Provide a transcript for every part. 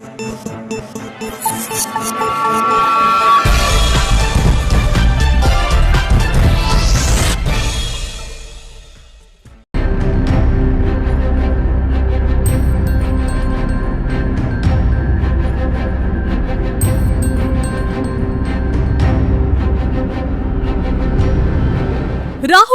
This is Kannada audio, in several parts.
you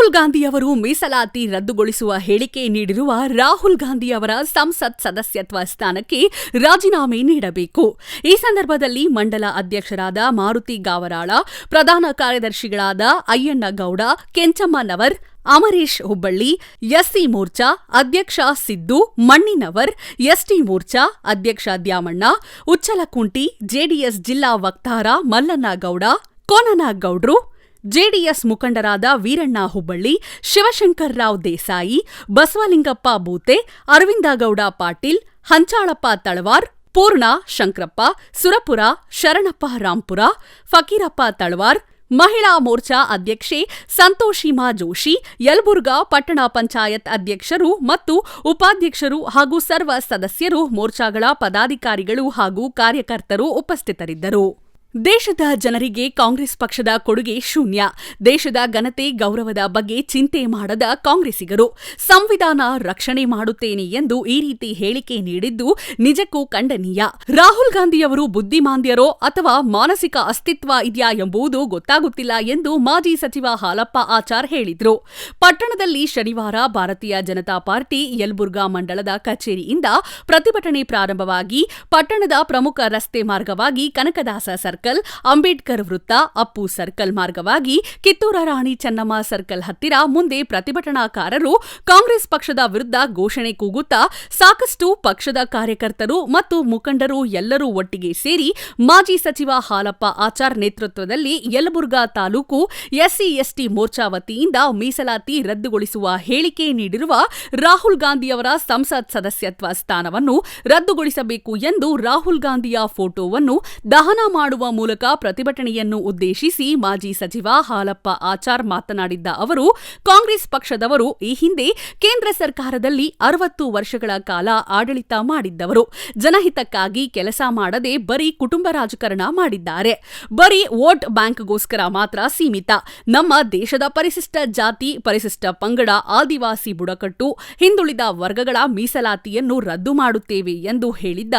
ರಾಹುಲ್ ಗಾಂಧಿಯವರು ಮೀಸಲಾತಿ ರದ್ದುಗೊಳಿಸುವ ಹೇಳಿಕೆ ನೀಡಿರುವ ರಾಹುಲ್ ಗಾಂಧಿ ಅವರ ಸಂಸತ್ ಸದಸ್ಯತ್ವ ಸ್ಥಾನಕ್ಕೆ ರಾಜೀನಾಮೆ ನೀಡಬೇಕು. ಈ ಸಂದರ್ಭದಲ್ಲಿ ಮಂಡಲ ಅಧ್ಯಕ್ಷರಾದ ಮಾರುತಿ ಗಾವರಾಳ, ಪ್ರಧಾನ ಕಾರ್ಯದರ್ಶಿಗಳಾದ ಅಯ್ಯಣ್ಣ ಗೌಡ ಕೆಂಚಮ್ಮನವರ್, ಅಮರೇಶ್ ಹುಬ್ಬಳ್ಳಿ, ಎಸ್ಸಿ ಮೋರ್ಚಾ, ಅಧ್ಯಕ್ಷ ಸಿದ್ದು, ಮಣ್ಣಿನವರ್, ಎಸ್ಟಿ ಮೋರ್ಚಾ, ಅಧ್ಯಕ್ಷ ದ್ಯಾಮಣ್ಣ, ಉಚ್ಚಲಕುಂಟಿ, ಜೆಡಿಎಸ್ ಜಿಲ್ಲಾ ವಕ್ತಾರ ಮಲ್ಲನಗೌಡ, ಕೋನನಗೌಡ್ರು ಜೆಡಿಎಸ್ ಮುಖಂಡರಾದ ವೀರಣ್ಣ ಹುಬ್ಬಳ್ಳಿ, ಶಿವಶಂಕರ್ ರಾವ್ ದೇಸಾಯಿ, ಬಸವಲಿಂಗಪ್ಪ ಬೂತೆ ಅರವಿಂದಗೌಡ ಪಾಟೀಲ್, ಹಂಚಾಳಪ್ಪ ತಳವಾರ್, ಪೂರ್ಣ ಶಂಕರಪ್ಪ, ಸುರಪುರ, ಶರಣಪ್ಪ ರಾಂಪುರ, ಫಕೀರಪ್ಪ ತಳವಾರ್, ಮಹಿಳಾ ಮೋರ್ಚಾ ಅಧ್ಯಕ್ಷೆ ಸಂತೋಷಿಮಾ ಜೋಶಿ, ಯಲಬುರ್ಗಾ ಪಟ್ಟಣ ಪಂಚಾಯತ್ ಅಧ್ಯಕ್ಷರು ಮತ್ತು ಉಪಾಧ್ಯಕ್ಷರು ಹಾಗೂ ಸರ್ವ ಸದಸ್ಯರು, ಮೋರ್ಚಾಗಳ ಪದಾಧಿಕಾರಿಗಳು ಹಾಗೂ ಕಾರ್ಯಕರ್ತರು ಉಪಸ್ಥಿತರಿದ್ದರು. ದೇಶದ ಜನರಿಗೆ ಕಾಂಗ್ರೆಸ್ ಪಕ್ಷದ ಕೊಡುಗೆ ಶೂನ್ಯ. ದೇಶದ ಘನತೆ ಗೌರವದ ಬಗ್ಗೆ ಚಿಂತೆ ಮಾಡದ ಕಾಂಗ್ರೆಸ್ಸಿಗರು. ಸಂವಿಧಾನ ರಕ್ಷಣೆ ಮಾಡುತ್ತೇನೆ ಎಂದು ಈ ರೀತಿ ಹೇಳಿಕೆ ನೀಡಿದ್ದು ನಿಜಕ್ಕೂ ಖಂಡನೀಯ. ರಾಹುಲ್ ಗಾಂಧಿಯವರು ಬುದ್ಧಿಮಾಂದ್ಯರೋ ಅಥವಾ ಮಾನಸಿಕ ಅಸ್ತಿತ್ವ ಇದೆಯಾ ಎಂಬುದು ಗೊತ್ತಾಗುತ್ತಿಲ್ಲ ಎಂದು ಮಾಜಿ ಸಚಿವ ಹಾಲಪ್ಪ ಆಚಾರ್ ಹೇಳಿದ್ರು. ಪಟ್ಟಣದಲ್ಲಿ ಶನಿವಾರ ಭಾರತೀಯ ಜನತಾ ಪಾರ್ಟಿ ಯಲ್ಬುರ್ಗಾ ಮಂಡಳದ ಕಚೇರಿಯಿಂದ ಪ್ರತಿಭಟನೆ ಪ್ರಾರಂಭವಾಗಿ ಪಟ್ಟಣದ ಪ್ರಮುಖ ರಸ್ತೆ ಮಾರ್ಗವಾಗಿ ಕನಕದಾಸ ಸರ್ಕಲ್, ಅಂಬೇಡ್ಕರ್ ವೃತ್ತ, ಅಪ್ಪು ಸರ್ಕಲ್ ಮಾರ್ಗವಾಗಿ ಕಿತ್ತೂರ ರಾಣಿ ಚೆನ್ನಮ್ಮ ಸರ್ಕಲ್ ಹತ್ತಿರ ಮುಂದೆ ಪ್ರತಿಭಟನಾಕಾರರು, ಕಾಂಗ್ರೆಸ್ ಪಕ್ಷದ ವಿರುದ್ಧ ಘೋಷಣೆ ಕೂಗುತ್ತಾ ಸಾಕಷ್ಟು ಪಕ್ಷದ ಕಾರ್ಯಕರ್ತರು ಮತ್ತು ಮುಖಂಡರು ಎಲ್ಲರೂ ಒಟ್ಟಿಗೆ ಸೇರಿ ಮಾಜಿ ಸಚಿವ ಹಾಲಪ್ಪ ಆಚಾರ್ ನೇತೃತ್ವದಲ್ಲಿ ಯಲಬುರ್ಗಾ ತಾಲೂಕು ಎಸ್ಸಿ ಎಸ್ಟಿ ಮೋರ್ಚಾ ವತಿಯಿಂದ ಮೀಸಲಾತಿ ರದ್ದುಗೊಳಿಸುವ ಹೇಳಿಕೆ ನೀಡಿರುವ ರಾಹುಲ್ ಗಾಂಧಿಯವರ ಸಂಸತ್ ಸದಸ್ಯತ್ವ ಸ್ಥಾನವನ್ನು ರದ್ದುಗೊಳಿಸಬೇಕು ಎಂದು ರಾಹುಲ್ ಗಾಂಧಿಯ ಫೋಟೋವನ್ನು ದಹನ ಮಾಡುವ ಮೂಲಕ ಪ್ರತಿಭಟನೆಯನ್ನು ಉದ್ದೇಶಿಸಿ ಮಾಜಿ ಸಚಿವ ಹಾಲಪ್ಪ ಆಚಾರ್ ಮಾತನಾಡಿದ್ದ ಅವರು, ಕಾಂಗ್ರೆಸ್ ಪಕ್ಷದವರು ಈ ಹಿಂದೆ ಕೇಂದ್ರ ಸರ್ಕಾರದಲ್ಲಿ ಅರವತ್ತು ವರ್ಷಗಳ ಕಾಲ ಆಡಳಿತ ಮಾಡಿದ್ದವರು. ಜನಹಿತಕ್ಕಾಗಿ ಕೆಲಸ ಮಾಡದೆ ಬರೀ ಕುಟುಂಬ ರಾಜಕಾರಣ ಮಾಡಿದ್ದಾರೆ. ಬರೀ ವೋಟ್ ಬ್ಯಾಂಕ್ಗೋಸ್ಕರ ಮಾತ್ರ ಸೀಮಿತ. ನಮ್ಮ ದೇಶದ ಪರಿಶಿಷ್ಟ ಜಾತಿ, ಪರಿಶಿಷ್ಟ ಪಂಗಡ, ಆದಿವಾಸಿ ಬುಡಕಟ್ಟು, ಹಿಂದುಳಿದ ವರ್ಗಗಳ ಮೀಸಲಾತಿಯನ್ನು ರದ್ದು ಮಾಡುತ್ತೇವೆ ಎಂದು ಹೇಳಿದ್ದ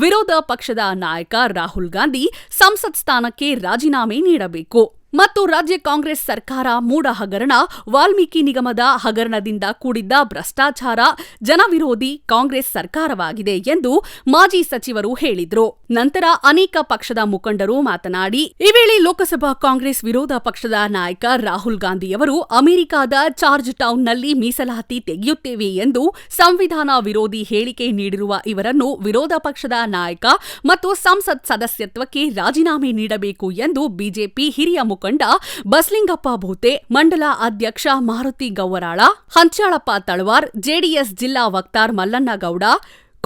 ವಿರೋಧ ಪಕ್ಷದ ನಾಯಕ ರಾಹುಲ್ ಗಾಂಧಿ ಸಂಸತ್ ಸ್ಥಾನಕ್ಕೆ ರಾಜೀನಾಮೆ ನೀಡಬೇಕು. ಮತ್ತು ರಾಜ್ಯ ಕಾಂಗ್ರೆಸ್ ಸರ್ಕಾರ ಮೂಡ ಹಗರಣ, ವಾಲ್ಮೀಕಿ ನಿಗಮದ ಹಗರಣದಿಂದ ಕೂಡಿದ್ದ ಭ್ರಷ್ಟಾಚಾರ ಜನವಿರೋಧಿ ಕಾಂಗ್ರೆಸ್ ಸರ್ಕಾರವಾಗಿದೆ ಎಂದು ಮಾಜಿ ಸಚಿವರು ಹೇಳಿದ್ರು. ನಂತರ ಅನೇಕ ಪಕ್ಷದ ಮುಖಂಡರು ಮಾತನಾಡಿ, ಈ ವೇಳೆ ಲೋಕಸಭಾ ಕಾಂಗ್ರೆಸ್ ವಿರೋಧ ಪಕ್ಷದ ನಾಯಕ ರಾಹುಲ್ ಗಾಂಧಿಯವರು, ಅಮೆರಿಕದ ಚಾರ್ಜ್ ಟೌನ್ನಲ್ಲಿ ಮೀಸಲಾತಿ ತೆಗೆಯುತ್ತೇವೆ ಎಂದು ಸಂವಿಧಾನ ವಿರೋಧಿ ಹೇಳಿಕೆ ನೀಡಿರುವ ಇವರನ್ನು ವಿರೋಧ ಪಕ್ಷದ ನಾಯಕ ಮತ್ತು ಸಂಸತ್ ಸದಸ್ಯತ್ವಕ್ಕೆ ರಾಜೀನಾಮೆ ನೀಡಬೇಕು ಎಂದು ಬಿಜೆಪಿ ಹಿರಿಯ ಮುಖಂಡ ಬಸ್ಲಿಂಗಪ್ಪ ಭೂತೆ ಮಂಡಲ ಅಧ್ಯಕ್ಷ ಮಾರುತಿ ಗೌವರಾಳ ಹಂಚಾಳಪ್ಪ ತಳವಾರ್ ಜೆಡಿಎಸ್ ಜಿಲ್ಲಾ ವಕ್ತಾರ್ ಮಲ್ಲನ್ನಗೌಡ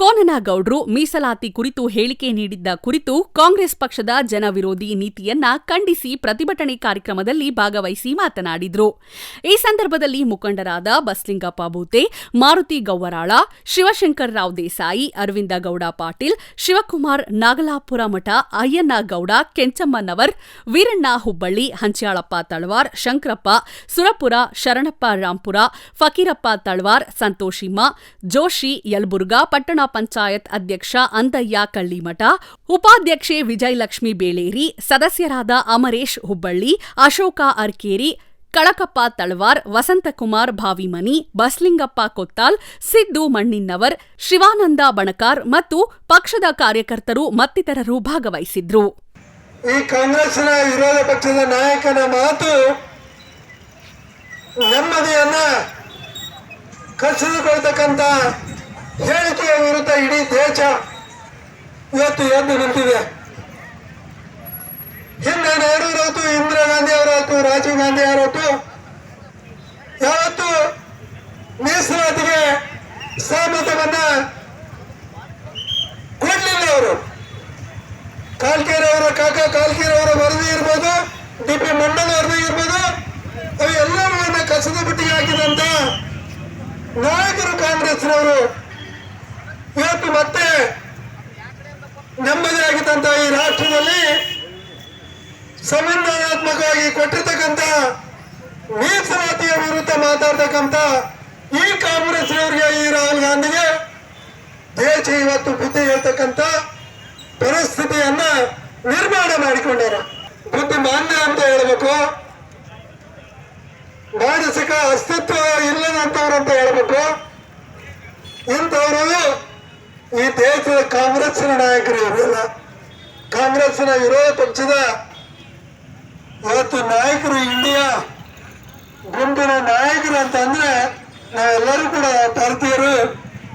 ಕೋನನಗೌಡ್ರು ಮೀಸಲಾತಿ ಕುರಿತು ಹೇಳಿಕೆ ನೀಡಿದ್ದ ಕುರಿತು ಕಾಂಗ್ರೆಸ್ ಪಕ್ಷದ ಜನವಿರೋಧಿ ನೀತಿಯನ್ನ ಖಂಡಿಸಿ ಪ್ರತಿಭಟನೆ ಕಾರ್ಯಕ್ರಮದಲ್ಲಿ ಭಾಗವಹಿಸಿ ಮಾತನಾಡಿದ್ರು. ಈ ಸಂದರ್ಭದಲ್ಲಿ ಮುಖಂಡರಾದ ಬಸ್ಲಿಂಗಪ್ಪ ಬೂತೆ ಮಾರುತಿ ಗೌವರಾಳ, ಶಿವಶಂಕರ್ ರಾವ್ ದೇಸಾಯಿ, ಅರವಿಂದ ಗೌಡ ಪಾಟೀಲ್, ಶಿವಕುಮಾರ್ ನಾಗಲಾಪುರ ಮಠ, ಅಯ್ಯಣ್ಣ ಗೌಡ, ಕೆಂಚಮ್ಮನವರ್, ವೀರಣ್ಣ ಹುಬ್ಬಳ್ಳಿ, ಹಂಚ್ಯಾಳಪ್ಪ ತಳವಾರ್, ಶಂಕರಪ್ಪ, ಸುರಪುರ, ಶರಣಪ್ಪ ರಾಂಪುರ, ಫಕೀರಪ್ಪ ತಳವಾರ್, ಸಂತೋಷಿಮ್ಮ, ಜೋಶಿ, ಯಲಬುರ್ಗಾ, ಪಟ್ಟಣ ಪಂಚಾಯತ್ ಅಧ್ಯಕ್ಷ ಅಂದಯ್ಯ ಕಳ್ಳಿಮಠ, ಉಪಾಧ್ಯಕ್ಷೆ ವಿಜಯಲಕ್ಷ್ಮಿ ಬೇಳೇರಿ, ಸದಸ್ಯರಾದ ಅಮರೇಶ್ ಹುಬ್ಬಳ್ಳಿ, ಅಶೋಕ ಅರ್ಕೇರಿ, ಕಳಕಪ್ಪ ತಳವಾರ್, ವಸಂತಕುಮಾರ್ ಭಾವಿಮನಿ, ಬಸ್ಲಿಂಗಪ್ಪ ಕೊತ್ತಾಲ್, ಸಿದ್ದು ಮಣ್ಣಿನ್ನವರ್, ಶಿವಾನಂದ ಬಣಕಾರ್ ಮತ್ತು ಪಕ್ಷದ ಕಾರ್ಯಕರ್ತರು ಮತ್ತಿತರರು ಭಾಗವಹಿಸಿದ್ರು. ಈ ಕಾಂಗ್ರೆಸ್ನ ವಿರೋಧ ಪಕ್ಷದ ನಾಯಕನ ಮಾತು ನೆಮ್ಮದಿಯನ್ನ ಕಸಿದುಕೊಳ್ತಕ್ಕಂಥ ಹೇಳಿಕೆಯ ವಿರುದ್ಧ ಇಡೀ ದೇಶ ಇವತ್ತು ಎದ್ದು ನಿಂತಿದೆ. ಹಿಂದೆ ನೆಹರೂರವತ್ತು ಇಂದಿರಾ ಗಾಂಧಿ ಅವರಾಯ್ತು ರಾಜೀವ್ ಗಾಂಧಿ ಅವರಾಯ್ತು ಯಾವತ್ತು ಮೀಸಲಾತಿಗೆ ಸಹಮತವನ್ನ ಕೊಡ್ಲಿಲ್ಲ ಅವರು. ಕಾಲ್ಕೇರಿ ಅವರ ಕಾಕ ಕಾಲ್ಕೇರಿ ಅವರ ವರದಿ ಇರ್ಬೋದು, ಡಿ ಪಿ ಮಂಡಲ್ ವರದಿ ಇರ್ಬೋದು ಅವು ಎಲ್ಲವನ್ನ ಕಸದ ಬುಟ್ಟಿಗೆ ಹಾಕಿದಂತ ನಾಯಕರು ಕಾಂಗ್ರೆಸ್ನವರು ಇವತ್ತು ಮತ್ತೆ ನೆಮ್ಮದಿಯಾಗಿದ್ದಂತ ಈ ರಾಷ್ಟ್ರದಲ್ಲಿ ಸಂವಿಧಾನಾತ್ಮಕವಾಗಿ ಕೊಟ್ಟಿರ್ತಕ್ಕಂಥ ಮೀಸಲಾತಿಯ ವಿರುದ್ಧ ಮಾತಾಡ್ತಕ್ಕಂಥ ಈ ಕಾಂಗ್ರೆಸ್ನವರಿಗೆ ಈ ರಾಹುಲ್ ಗಾಂಧಿಗೆ ದೇಶ ಇವತ್ತು ಬುದ್ಧಿ ಹೇಳ್ತಕ್ಕಂಥ ಪರಿಸ್ಥಿತಿಯನ್ನ ನಿರ್ಮಾಣ ಮಾಡಿಕೊಂಡಾರ. ಬುದ್ಧಿ ಮಾನ್ಯ ಅಂತ ಹೇಳಬೇಕು. ಮಾನಸಿಕ ಅಸ್ತಿತ್ವ ಇಲ್ಲದಂತವ್ರು ಅಂತ ಹೇಳ್ಬೇಕು. ಇಂಥವರು ಈ ದೇಶದ ಕಾಂಗ್ರೆಸ್ನ ನಾಯಕರು ಇರಲಿಲ್ಲ ಕಾಂಗ್ರೆಸ್ನ ವಿರೋಧ ಪಕ್ಷದ ಇವತ್ತು ನಾಯಕರು ಇಂಡಿಯಾ, ಗುಂಪಿನ ನಾಯಕರು ಅಂತಂದ್ರೆ ನಾವೆಲ್ಲರೂ ಕೂಡ ಭಾರತೀಯರು,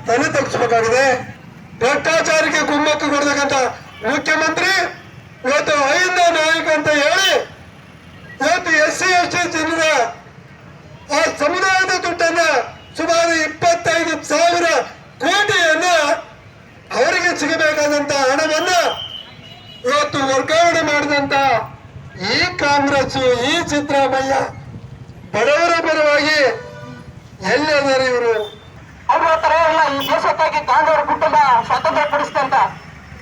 ತಲೆ ತಗ್ಸ್ಬೇಕಾಗಿದೆ ಭ್ರಷ್ಟಾಚಾರಕ್ಕೆ ಕುಮ್ಮಕ್ಕು ಕೊಡ್ತಕ್ಕಂಥ ಮುಖ್ಯಮಂತ್ರಿ, ಇವತ್ತು ಅಹಿಂದ ನಾಯಕ ಅಂತ ಹೇಳಿ, ಇವತ್ತು ಎಸ್ ಸಿ ಎಸ್ ಟಿ ಜನರ ಆ ಸಮುದಾಯದ ದುಡ್ಡನ್ನ ಸುಮಾರು ಇಪ್ಪತ್ತೈದು ಸಾವಿರ ಕೋಟಿಯನ್ನ ಅವರಿಗೆ ಸಿಗಬೇಕಾದಂತ ಹಣವನ್ನ ಇವತ್ತು ವರ್ಗಾವಣೆ ಮಾಡಿದಂತ ಕಾಂಗ್ರೆಸ್ ಈ ಸಿದ್ದರಾಮಯ್ಯ ಬಡವರ ಪರವಾಗಿ ಎಲ್ಲೆಂದರೆ ಇವರು ಅವ್ರ ಹೇಳ್ತಾರೆ ಇಲ್ಲ ಈ ದೇಶಕ್ಕಾಗಿ ಗಾಂಧಿಯವರ ಕುಟುಂಬ ಸ್ವಾತಂತ್ರ್ಯ ಪಡಿಸಿದೆ ಅಂತ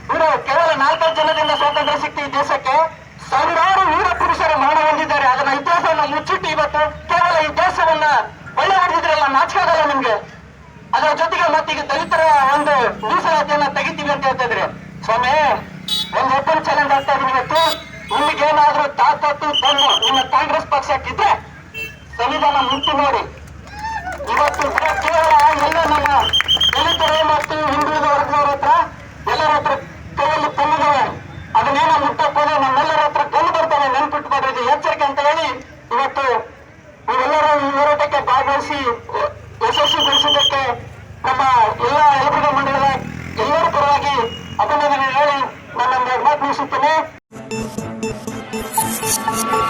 ಇವರು ಕೇವಲ ನಾಲ್ಕೈದು ಜನದಿಂದ ಸ್ವಾತಂತ್ರ್ಯ ಸಿಕ್ತು ಈ ದೇಶಕ್ಕೆ ಸಾವಿರಾರು ವೀರ ಪುರುಷರು ಮರಣ ಹೊಂದಿದ್ದಾರೆ. ಅದನ್ನ ಇತಿಹಾಸವನ್ನು ಮುಚ್ಚಿಟ್ಟು ಇವತ್ತು ಕೇವಲ ಈ ದೇಶವನ್ನ ಒಳ್ಳೆ ಹೊಡೆದಿದ್ರಲ್ಲ ನಾಚಿಕಾಗಲ್ಲ ನಿಮ್ಗೆ? ಅದರ ಜೊತೆಗೆ ಮತ್ತೀಗ ದಲಿತರ ಒಂದು ಮೀಸಲಾತಿಯನ್ನ ತೆಗಿತೀವಿ ಅಂತ ಹೇಳ್ತಾ ಸ್ವಾಮಿ, ಒಂದು ಓಪನ್ ಚಾಲೆಂಜ್ ಆಗ್ತಾ ಇದೆ ಇವತ್ತು ನಿಮಗೇನಾದ್ರೂ ತಾಕತ್ತು ದಮ್ಮು ನಿಮ್ಮ ಕಾಂಗ್ರೆಸ್ ಪಕ್ಷಕ್ಕಿದ್ರೆ ಸಂವಿಧಾನ ಮುಟ್ಟಿ ನೋಡಿ. ಇವತ್ತು ಕೇವಲ ಎಲ್ಲ ನಮ್ಮ ದಲಿತರು ಮತ್ತು ಹಿಂದುಳಿದ ವರ್ಗದವರ ಹತ್ರ ಎಲ್ಲರ ಹತ್ರ ಕೈಯಲ್ಲಿ ಕಣ್ಣಿದ್ದಾವೆ ಅದನ್ನೇನ ಮುಟ್ಟಕ್ಕೋದ್ರೆ ನಮ್ಮೆಲ್ಲರ ಹತ್ರ ಕಲ್ಲು ಬರ್ತವೆ ಬರ್ರಿ ಇದು ಎಚ್ಚರಿಕೆ ಅಂತ ಹೇಳಿ ಇವತ್ತು ನೀವೆಲ್ಲರೂ ಈ ಹೋರಾಟಕ್ಕೆ ಭಾಗವಹಿಸಿ, ಯಶಸ್ವಿಗೊಳಿಸಿದ್ದಕ್ಕೆ ನಮ್ಮ ಎಲ್ಲ ಎಲುಬುಗ ಮಂಡಳದ ಎಲ್ಲರ ಪರವಾಗಿ ಅಭಿನಂದನೆ ಹೇಳಿ ನನ್ನ ಮಾತು ಮುಗಿಸುತ್ತೇನೆ. Thank you.